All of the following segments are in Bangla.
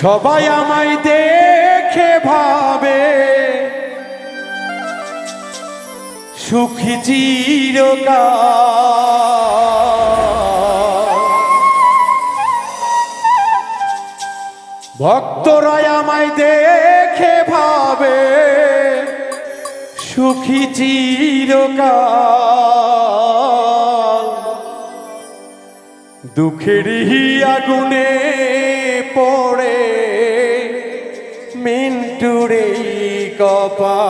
সবাই আমায় দেখে ভাবে। সুখী চিরকাল। ভক্তরা আমায় দেখে ভাবে, সুখী চিরকাল। দুঃখেরই আগুনে পড়ে মিন্টুরে কপা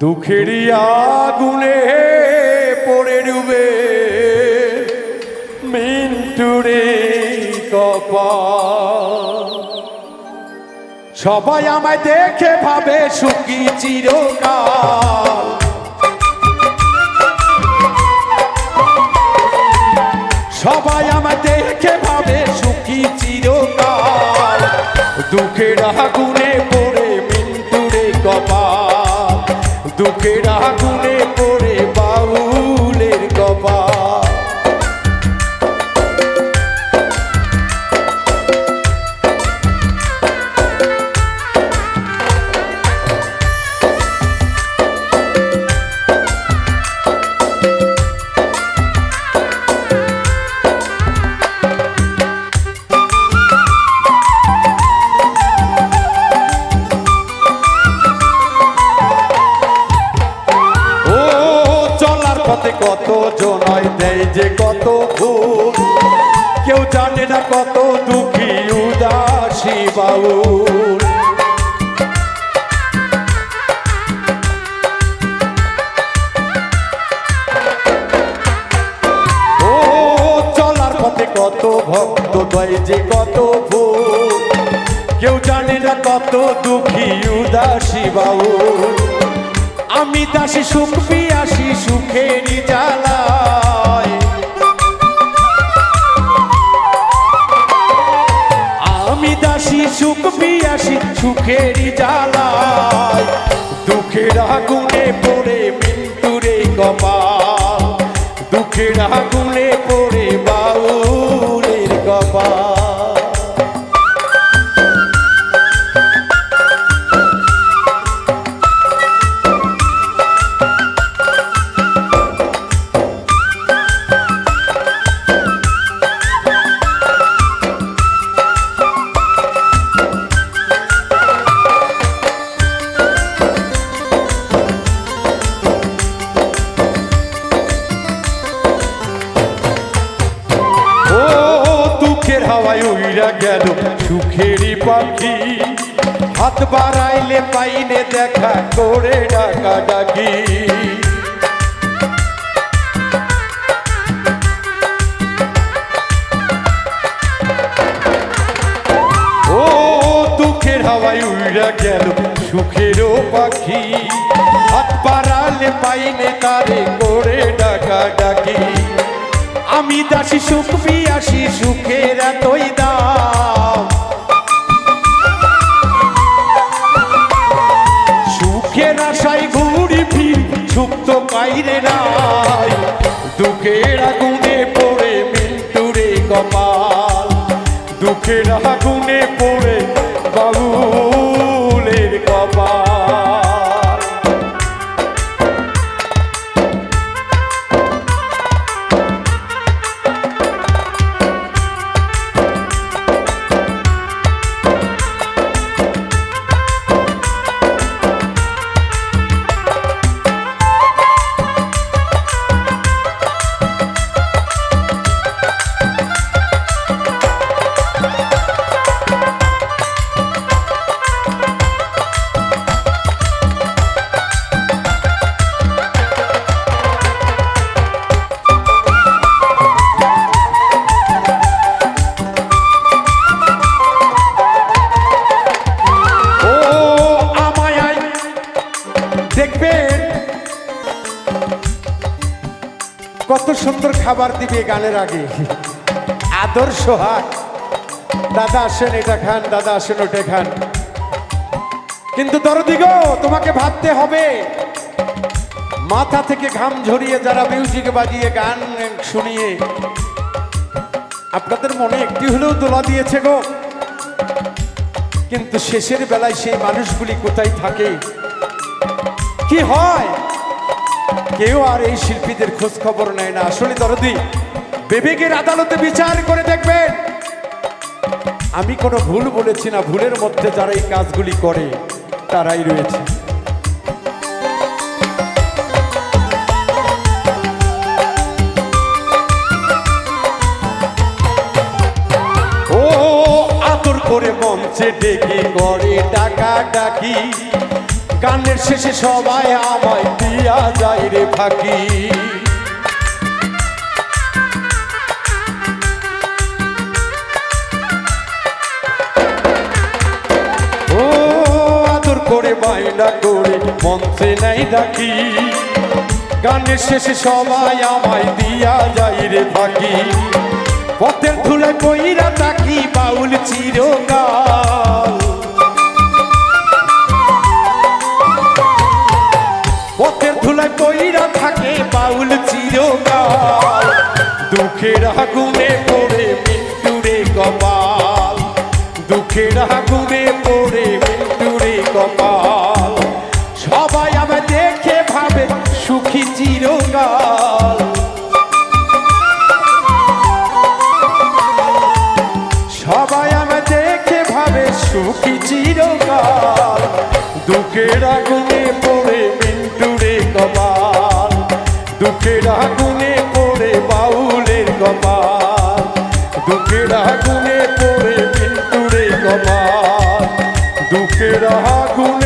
দুঃখেরই আগুনে পড়ে ডুবে মিন্টুরে কপা সবাই আমায় দেখে ভাবে সুখী চিরকাল। সবাই আমার দেখে ভাবে সুখী চিরকাল। দুঃখের আগুনে পড়ে মিন্টুরে কপাল। দুঃখের আগুনে পথে কত জনয় দেয় যে কত ভুল। কেউ জানে না কত দুঃখী উদাসী বাউল। কত ভক্ত দয় যে কত ভুল। কেউ জানে না কত দুঃখী উদাসী বাউল। আমি দাসী সুখ পিয়াসি সুখেরই জ্বালায়। আমি দাসী সুখ পিয়াসি সুখেরই জ্বালায়। দুঃখের আগুনে পড়ে মৃত্যুরে কপাল। দুঃখের আগুনে পড়ে হাওয়ায় উইরা গেল সুখেরই পাখি। হাত বাড়াইলে পাইনে দেখা করে ডাকা ডাকি। ও দুঃখের হাওয়ায় উইরা গেল সুখেরও পাখি। হাত বাড়ালে পাইনে তারে করে ডাকা ডাকি। আমি দাসী সুখ পিয়াসি, সুখের তৈ সুখের আশায় ঘুরি ফির সুখ তো কাইরে নাই। দুঃখের আগুনে পড়ে মৃত্যুরে কপাল। দুঃখের দেখবেন কত সুন্দর খাবার দিবে গানের আগে। আদর্শ হাট দাদা আসেন, এটা খান, দাদা আসেন, ওটা খান। কিন্তু দরদি গো, তোমাকে ভাবতে হবে। মাথা থেকে ঘাম ঝরিয়ে যারা মিউজিক বাজিয়ে গান শুনিয়ে, আপনাদের মনে একটি হলেও দোলা দিয়েছে গো। কিন্তু শেষের বেলায় সেই মানুষগুলি কোথায় থাকে? কি হয়? কেউ আর এই শিল্পীদের খোঁজ খবর নেয় না। আসলে দরদি, বিবেকের আদালতে বিচার করে দেখবেন, আমি কোনো ভুল বলেছি না। ভুলের মধ্যে যারা এই কাজগুলি করে, তারাই রয়েছে। ও, আদর করে মঞ্চে ডেকে করে ডাকা ডাকি গানের শেষে সবাই আমায় দিয়া যায় রে ফাঁকি। ও, আদর করে বাইনা করে, মঞ্চে নাই ডাকি। গানের শেষে সবাই আমায় দিয়া যায় রে ফাঁকি। পথের ধুলায় কইরা তাকি বাউল চিরকাল। ধুলায় থাকে বাউল চিরকাল। দুঃখের আগুনে পড়ে মৃত্যুরে কপাল। দুঃখের আগুনে পড়ে মৃত্যুরে কপাল। সবাই আমায় দেখে ভাবে সুখী চিরকাল। সবাই আমায় দেখে ভাবে সুখী চিরকাল। দুঃখের আগুনে পড়ে দুঃখের আগুনে পড়ে বাউলের কপাল দুঃখের আগুনে পড়ে পিন্তুরে কপাল দুঃখের আগুনে